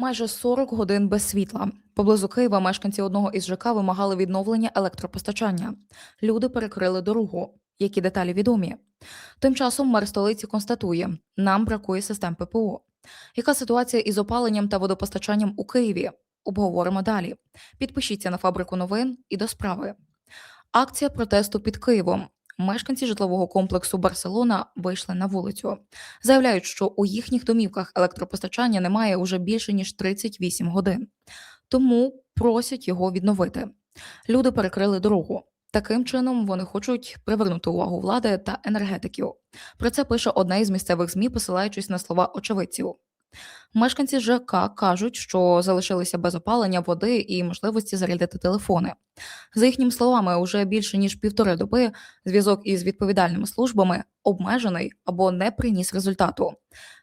Майже 40 годин без світла. Поблизу Києва мешканці одного із ЖК вимагали відновлення електропостачання. Люди перекрили дорогу. Які деталі відомі? Тим часом мер столиці констатує: нам бракує систем ППО. Яка ситуація із опаленням та водопостачанням у Києві? Обговоримо далі. Підпишіться на фабрику новин і до справи. Акція протесту під Києвом. Мешканці житлового комплексу Барселона вийшли на вулицю. Заявляють, що у їхніх домівках електропостачання немає уже більше ніж 38 годин, тому просять його відновити. Люди перекрили дорогу. Таким чином вони хочуть привернути увагу влади та енергетиків. Про це пише одне із місцевих змі, посилаючись на слова очевидців. Мешканці ЖК кажуть, що залишилися без опалення води і можливості зарядити телефони. За їхніми словами, уже більше ніж півтори доби зв'язок із відповідальними службами обмежений або не приніс результату.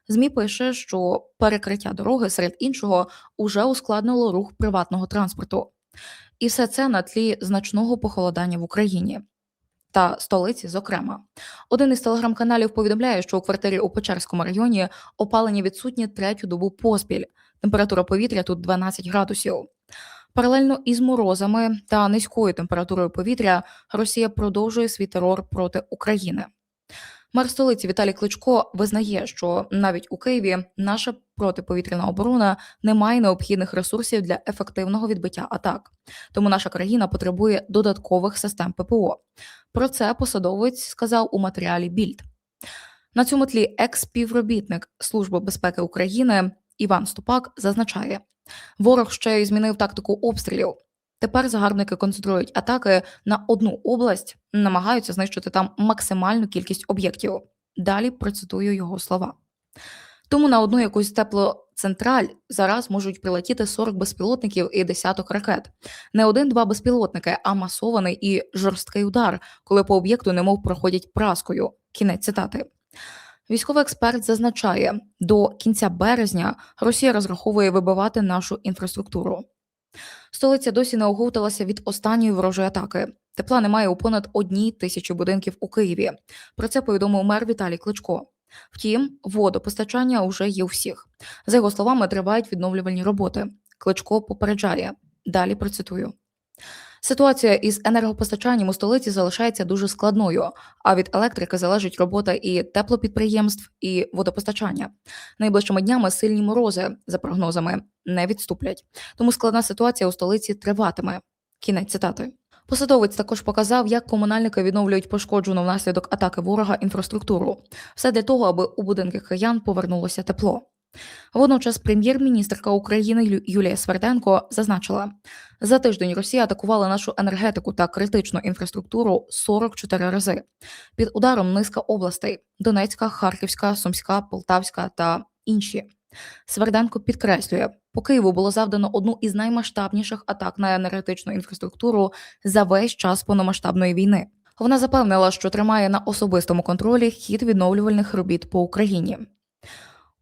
ЗМІ пише, що перекриття дороги серед іншого уже ускладнило рух приватного транспорту. І все це на тлі значного похолодання в Україні та столиці, зокрема. Один із телеграм-каналів повідомляє, що у квартирі у Печерському районі опалення відсутнє третю добу поспіль. Температура повітря тут 12 градусів. Паралельно із морозами та низькою температурою повітря Росія продовжує свій терор проти України. Мер столиці Віталій Кличко визнає, що навіть у Києві наша протиповітряна оборона не має необхідних ресурсів для ефективного відбиття атак. Тому наша країна потребує додаткових систем ППО. Про це посадовець сказав у матеріалі Більд. На цьому тлі екс-співробітник Служби безпеки України Іван Ступак зазначає, ворог ще й змінив тактику обстрілів. Тепер загарбники концентрують атаки на одну область, намагаються знищити там максимальну кількість об'єктів. Далі процитую його слова. Тому на одну якусь теплоцентраль зараз можуть прилетіти 40 безпілотників і десяток ракет. Не один-два безпілотники, а масований і жорсткий удар, коли по об'єкту немов проходять праскою. Кінець цитати. Військовий експерт зазначає, до кінця березня Росія розраховує вибивати нашу інфраструктуру. Столиця досі не оговталася від останньої ворожої атаки. Тепла немає у понад одній тисячі будинків у Києві. Про це повідомив мер Віталій Кличко. Втім, водопостачання вже є у всіх. За його словами, тривають відновлювальні роботи. Кличко попереджає. Далі процитую. Ситуація із енергопостачанням у столиці залишається дуже складною, а від електрики залежить робота і теплопідприємств, і водопостачання. Найближчими днями сильні морози, за прогнозами, не відступлять. Тому складна ситуація у столиці триватиме. Кінець цитати. Посадовець також показав, як комунальники відновлюють пошкоджену внаслідок атаки ворога інфраструктуру. Все для того, аби у будинки киян повернулося тепло. Водночас прем'єр-міністрка України Юлія Сверденко зазначила, за тиждень Росія атакувала нашу енергетику та критичну інфраструктуру 44 рази. Під ударом низка областей: Донецька, Харківська, Сумська, Полтавська та інші. Сверденко підкреслює, по Києву було завдано одну із наймасштабніших атак на енергетичну інфраструктуру за весь час повномасштабної війни. Вона запевнила, що тримає на особистому контролі хід відновлювальних робіт по Україні.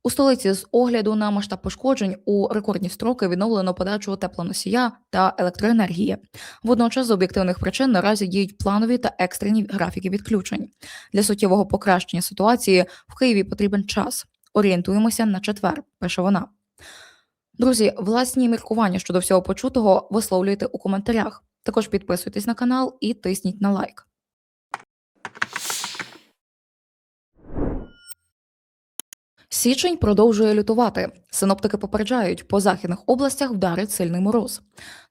У столиці з огляду на масштаб пошкоджень у рекордні строки відновлено подачу теплоносія та електроенергії. Водночас з об'єктивних причин наразі діють планові та екстрені графіки відключень. Для суттєвого покращення ситуації в Києві потрібен час. Орієнтуємося на четвер, пише вона. Друзі, власні міркування щодо всього почутого висловлюйте у коментарях. Також підписуйтесь на канал і тисніть на лайк. Січень продовжує лютувати. Синоптики попереджають, по західних областях вдарить сильний мороз.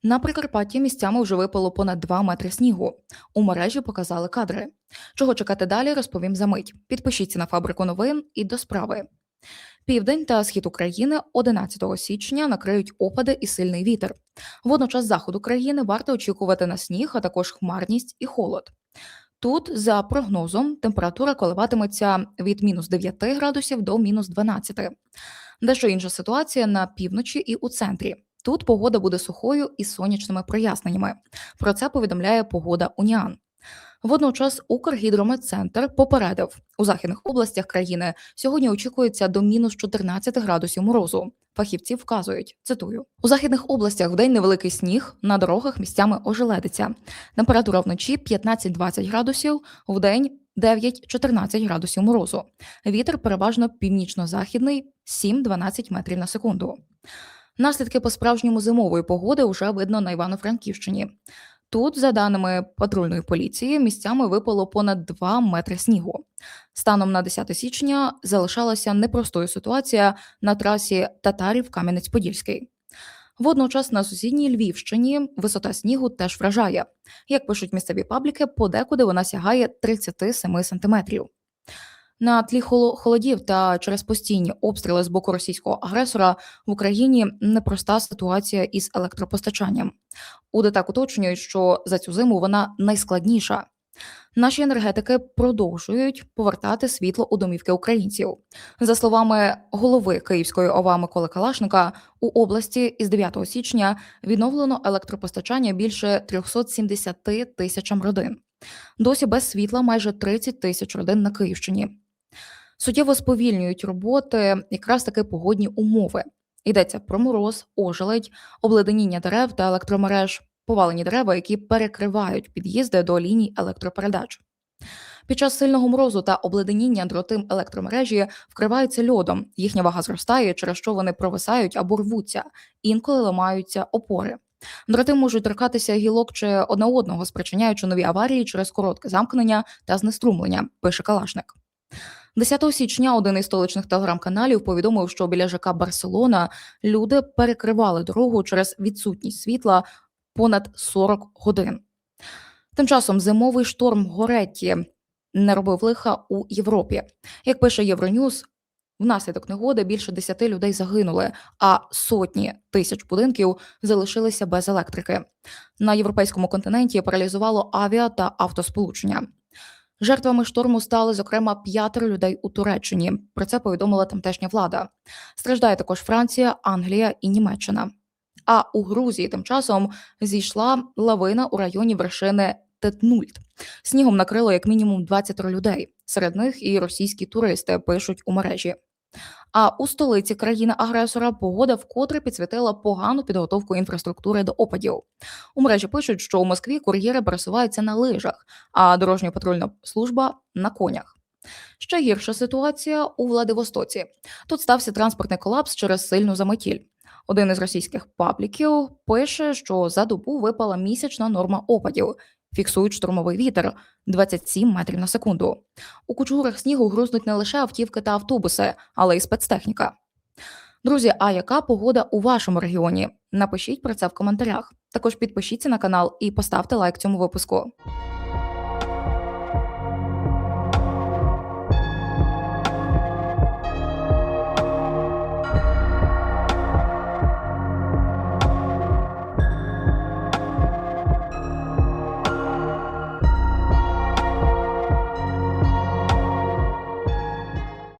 На Прикарпатті місцями вже випало понад 2 метри снігу. У мережі показали кадри. Чого чекати далі, розповім за мить. Підпишіться на фабрику новин і до справи. Південь та схід України 11 січня накриють опади і сильний вітер. Водночас захід України варто очікувати на сніг, а також хмарність і холод. Тут, за прогнозом, температура коливатиметься від мінус 9 градусів до мінус 12. Дещо інша ситуація на півночі і у центрі. Тут погода буде сухою і сонячними проясненнями. Про це повідомляє погода Уніан. Водночас Укргідрометцентр попередив, у західних областях країни сьогодні очікується до мінус 14 градусів морозу. Фахівці вказують, цитую: у західних областях вдень невеликий сніг, на дорогах місцями ожеледиться. Температура вночі 15-20 градусів, вдень 9-14 градусів морозу. Вітер переважно північно-західний 7-12 метрів на секунду. Наслідки по-справжньому зимової погоди вже видно на Івано-Франківщині. Тут, за даними патрульної поліції, місцями випало понад 2 метри снігу. Станом на 10 січня залишалася непростою ситуація на трасі Татарів Кам'янець-Подільський. Водночас на сусідній Львівщині висота снігу теж вражає. Як пишуть місцеві пабліки, подекуди вона сягає 37 сантиметрів. На тлі холо- холодів та через постійні обстріли з боку російського агресора в Україні непроста ситуація із електропостачанням. У ДТЕК уточнюють, що за цю зиму вона найскладніша. Наші енергетики продовжують повертати світло у домівки українців. За словами голови Київської ОВА Миколи Калашника, у області із 9 січня відновлено електропостачання більше 370 тисячам родин. Досі без світла майже 30 тисяч родин на Київщині. Суттєво сповільнюють роботи якраз таки погодні умови. Йдеться про мороз, ожеледь, обледеніння дерев та електромереж, повалені дерева, які перекривають під'їзди до ліній електропередач. Під час сильного морозу та обледеніння дроти електромережі вкриваються льодом. Їхня вага зростає, через що вони провисають або рвуться, інколи ламаються опори. Дроти можуть торкатися гілок чи одне одного, спричиняючи нові аварії через коротке замкнення та знеструмлення, пише Калашник. 10 січня один із столичних телеграм-каналів повідомив, що біля ЖК Барселона люди перекривали дорогу через відсутність світла понад 40 годин. Тим часом зимовий шторм Горетті не робив лиха у Європі. Як пише Євроньюз, внаслідок негоди більше 10 людей загинули, а сотні тисяч будинків залишилися без електрики. На європейському континенті паралізувало авіа та автосполучення. Жертвами шторму стали, зокрема, п'ятеро людей у Туреччині. Про це повідомила тамтешня влада. Страждає також Франція, Англія і Німеччина. А у Грузії тим часом зійшла лавина у районі вершини Тетнульт. Снігом накрило як мінімум 20 людей. Серед них і російські туристи пишуть у мережі. А у столиці країни-агресора погода вкотре підсвітила погану підготовку інфраструктури до опадів. У мережі пишуть, що у Москві кур'єри пересуваються на лижах, а дорожньо-патрульна служба на конях. Ще гірша ситуація у Владивостоці. Тут стався транспортний колапс через сильну заметіль. Один із російських пабліків пише, що за добу випала місячна норма опадів. Фіксують штурмовий вітер 27 метрів на секунду. У кучугурах снігу грузнуть не лише автівки та автобуси, але й спецтехніка. Друзі, а яка погода у вашому регіоні? Напишіть про це в коментарях. Також підпишіться на канал і поставте лайк цьому випуску.